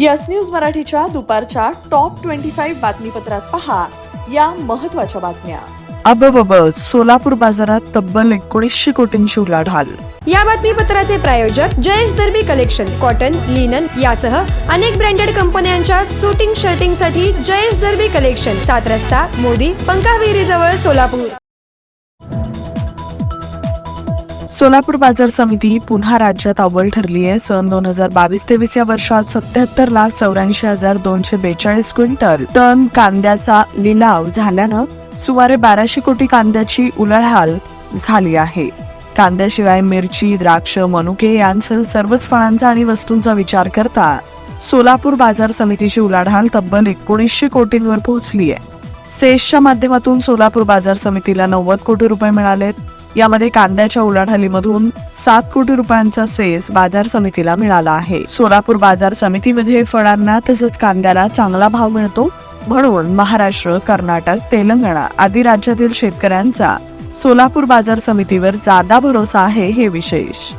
Yes news मराठीच्या दुपारच्या top twenty five बातमीपत्रात पहा या महत्त्वाच्या बातम्या. अबब सोलापूर बाजारात तब्बल एकोणीसशे कोटींची उलाढाल. या बातमीपत्राचे प्रायोजक Jayesh Darbi collection cotton linen यासह अनेक ब्रँडेड कंपन्यांच्या सुटिंग शर्टिंगसाठी जयेश दर्बी कलेक्शन सात रस्ता मोदी पंकाविरी जवळ सोलापूर. सोलापूर बाजार समिती पुन्हा राज्यात अव्वल ठरली आहे. सन दोन हजार बावीस तेवीस या वर्षात सत्याहत्तर लाख चौऱ्याऐंशी हजार दोनशे बेचाळीस क्विंटल टन कांद्याचा लिलाव झाल्यानं सुमारे बाराशे कोटी कांद्याची उलाढाल झाली आहे. कांद्याशिवाय मिरची द्राक्ष मनुके यांसह सर्वच फळांचा आणि वस्तूंचा विचार करता सोलापूर बाजार समितीची उलाढाल तब्बल एकोणीसशे कोटींवर पोहोचली आहे. सेसच्या माध्यमातून सोलापूर बाजार समितीला नव्वद कोटी रुपये मिळालेत. यामध्ये कांद्याच्या उलाढालीमधून सात कोटी रुपयांचा सेस बाजार समितीला मिळाला आहे. सोलापूर बाजार समितीमध्ये फळांना तसंच कांद्याला चांगला भाव मिळतो म्हणून महाराष्ट्र कर्नाटक तेलंगणा आदी राज्यातील शेतकऱ्यांचा सोलापूर बाजार समितीवर जादा भरोसा आहे हे विशेष.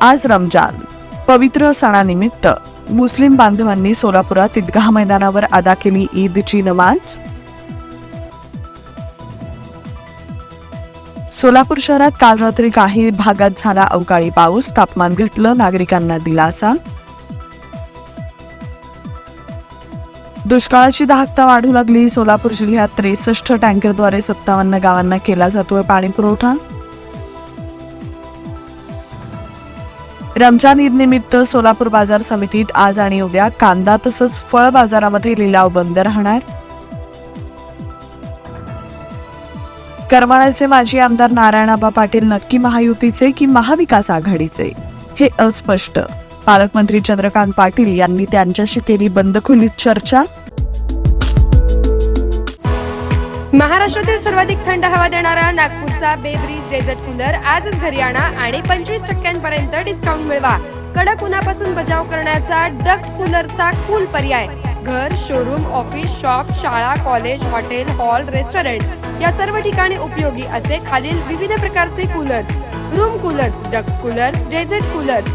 आज रमजान पवित्र सणानिमित्त मुस्लिम बांधवांनी सोलापुरात ईदगाह मैदानावर अदा केली ईदची नमाज. सोलापूर शहरात काल रात्री काही भागात झाला अवकाळी पाऊस. तापमान घटलं नागरिकांना दिलासा. दुष्काळाची दाहकता वाढू लागली. सोलापूर जिल्ह्यात त्रेसष्ट टँकरद्वारे सत्तावन्न गावांना केला जातोय पाणी पुरवठा. रमजान ईद निमित्त सोलापूर बाजार समितीत आज आणि उद्या कांदा तसंच फळ बाजारामध्ये लिलाव बंद राहणार. करमाळ्याचे माजी आमदार नारायणाबा पाटील नक्की महायुतीचे की महाविकास आघाडीचे? हे अस्पष्ट. पालकमंत्री चंद्रकांत पाटील यांनी त्यांच्याशी केली बंद खोलीत चर्चा? महाराष्ट्रातील सर्वाधिक थंड हवा देणारा नागपूरचा बेब्रिज डेझर्ट कूलर आजच घरी आणा आणि पंचवीस टक्क्यांपर्यंत डिस्काउंट मिळवा. कडक उन्हापासून बचाव करण्याचा डक्ट कूलरचा कूल पर्याय. घर शोरूम ऑफिस शॉप शाळा कॉलेज हॉटेल हॉल रेस्टॉरंट या सर्व ठिकाणी उपयोगी असे खालील विविध प्रकारचे coolers room coolers duct coolers desert coolers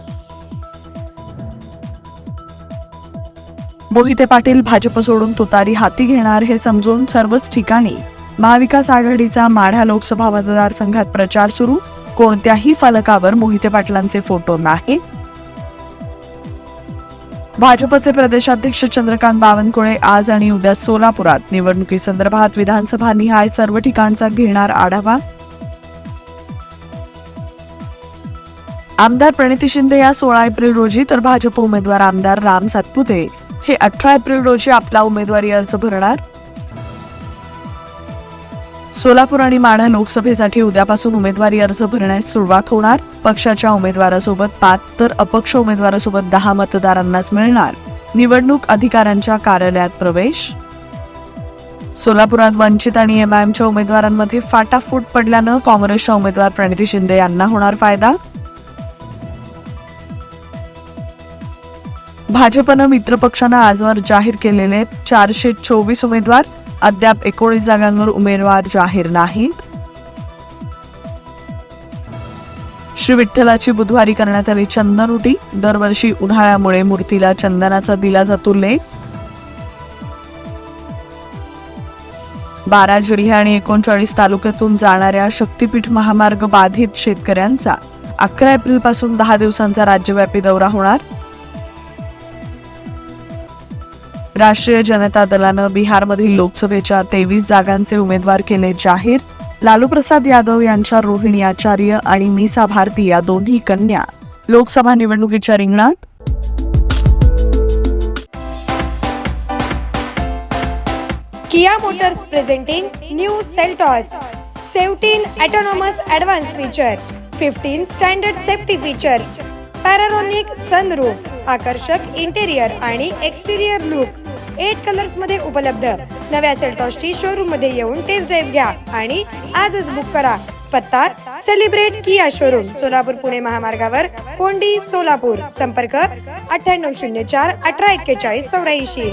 Mohite Patil Bhajap सोडून तुतारी हाती घेणार हे समजून सर्वच ठिकाणी महाविकास आघाडीचा माढा लोकसभा मतदारसंघात प्रचार सुरू. कोणत्याही फलकावर मोहिते पाटलांचे फोटो नाही. भाजपचे प्रदेशाध्यक्ष चंद्रकांत बावनकुळे आज आणि उद्या सोलापुरात. निवडणुकीसंदर्भात विधानसभा निहाय सर्व ठिकाणचा घेणार आढावा. आमदार प्रणिती शिंदे या सोळा एप्रिल रोजी तर भाजप उमेदवार आमदार राम सातपुते हे अठरा एप्रिल रोजी आपला उमेदवारी अर्ज भरणार. सोलापूर आणि माढा लोकसभेसाठी उद्यापासून उमेदवारी अर्ज भरण्यास सुरुवात होणार. पक्षाच्या उमेदवारासोबत पाच तर अपक्ष उमेदवारासोबत दहा मतदारांनाच मिळणार. निवडणूक अधिकाऱ्यांच्या कार्यालयात प्रवेश. सोलापुरात वंचित आणि एमआयएमच्या उमेदवारांमध्ये फाटाफूट पडल्यानं काँग्रेसच्या उमेदवार प्रणिती शिंदे यांना होणार फायदा. भाजपनं मित्रपक्षानं आजवर जाहीर केलेले चारशे चोवीस उमेदवार अद्याप एकोणीस जागांवर उमेदवार जाहीर नाहीत. श्री विठ्ठलाची बुधवारी करण्यात आली चंदनउटी दरवर्षी उन्हाळ्यामुळे मूर्तीला चंदनाचा दिला जातो लेख. बारा जिल्हे आणि एकोणचाळीस तालुक्यातून जाणाऱ्या शक्तीपीठ महामार्ग बाधित शेतकऱ्यांचा. अकरा एप्रिलपासून दहा दिवसांचा राज्यव्यापी दौरा होणार. राष्ट्रीय जनता दलानं बिहारमधील लोकसभेच्या तेवीस जागांचे उमेदवार केले जाहीर. लालू प्रसाद यादव यांच्या रोहिणी आचार्य आणि मीसा भारती या दोन्ही कन्या. लोकसभा निवडणुकीच्या रिंगणात? Kia motors presenting new Seltos. Seventeen autonomous advance feature fifteen standard safety features panoramic sunroof आकर्षक इंटेरियर आणि एक्सटेरियर लुक एट कलर्समध्ये उपलब्ध. नव्या सेल्टॉसची शोरूममध्ये येऊन टेस्ट ड्राईव्ह घ्या आणि आजच बुक करा. पत्ता celebrate Kia showroom Solapur Pune महामार्गावर कोंडी सोलापूर. संपर्क अठ्ठ्याण्णव शून्य चार अठरा एक्केचाळीस चौऱ्याऐंशी.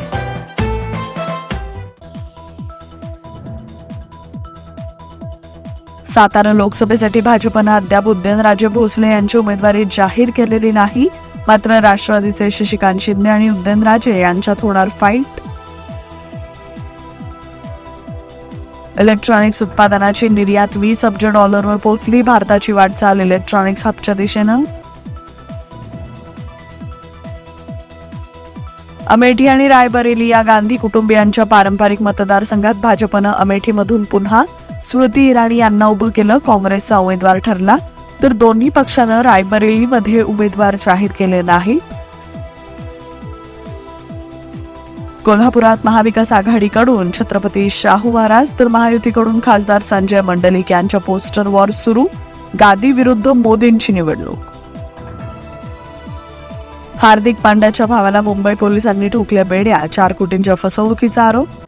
सातारा लोकसभेसाठी भाजपनं अद्याप उदयनराजे भोसले यांची उमेदवारी जाहीर केलेली नाही. मात्र राष्ट्रवादीचे शशिकांत शिंदे आणि उदयनराजे यांच्यात होणार फाईट इलेक्ट्रॉनिक्स उत्पादनाची निर्यात वीस अब्ज डॉलरवर पोहोचली. भारताची वाटचाल इलेक्ट्रॉनिक्स हबच्या दिशेनं. अमेठी आणि रायबरेली या गांधी कुटुंबियांच्या पारंपरिक मतदारसंघात भाजपनं अमेठीमधून पुन्हा स्मृती इराणी यांना उभं केलं. काँग्रेसचा उमेदवार ठरला. तर दोन्ही पक्षानं रायबरेलीमध्ये उमेदवार जाहीर केले नाही. कोल्हापुरात महाविकास आघाडीकडून छत्रपती शाहू महाराज तर महायुतीकडून खासदार संजय मंडलिक यांच्या पोस्टर वॉर सुरू गादी विरुद्ध मोदींची निवडणूक. हार्दिक पांड्याच्या भावाला मुंबई पोलिसांनी ठोकल्या बेड्या चार कोटींच्या फसवणुकीचा आरोप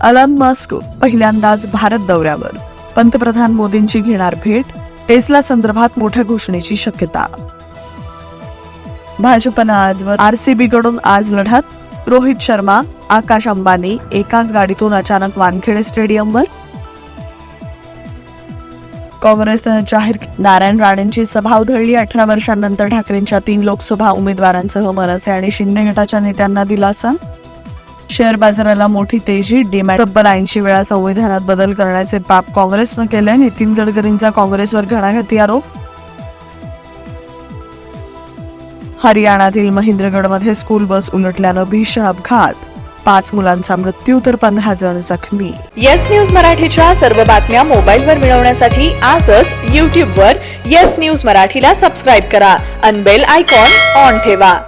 अलन मस्क पहिल्यांदाच भारत दौऱ्यावर. पंतप्रधान मोदींची घेणार भेट टेस्ला संदर्भात मोठ्या घोषणेची शक्यता. भाजपनं आजवर आरसीबी कडून आज लढत. रोहित शर्मा आकाश अंबानी एकाच गाडीतून अचानक वानखेडे स्टेडियमवर. काँग्रेसनं जाहीर नारायण राणेंची सभा उधळली. अठरा वर्षांनंतर ठाकरेंच्या तीन लोकसभा उमेदवारांसह मनसे आणि शिंदे गटाच्या नेत्यांना दिलासा. शेअर बाजाराला मोठी तेजी डिमॅट तब्बल ऐंशी वेळा संविधानात बदल करण्याचे पाप काँग्रेसनं केलंय. नितीन गडकरींचा काँग्रेसवर घणाघाती आरोप? हरियाणातील महेंद्रगडमध्ये स्कूल बस उलटल्यानं भीषण अपघात. पाच मुलांचा मृत्यू तर पंधरा जण जखमी. येस न्यूज मराठीच्या सर्व बातम्या मोबाईलवर मिळवण्यासाठी आजच यूट्यूबवर येस न्यूज मराठीला सबस्क्राईब करा. अनबेल आयकॉन ऑन ठेवा.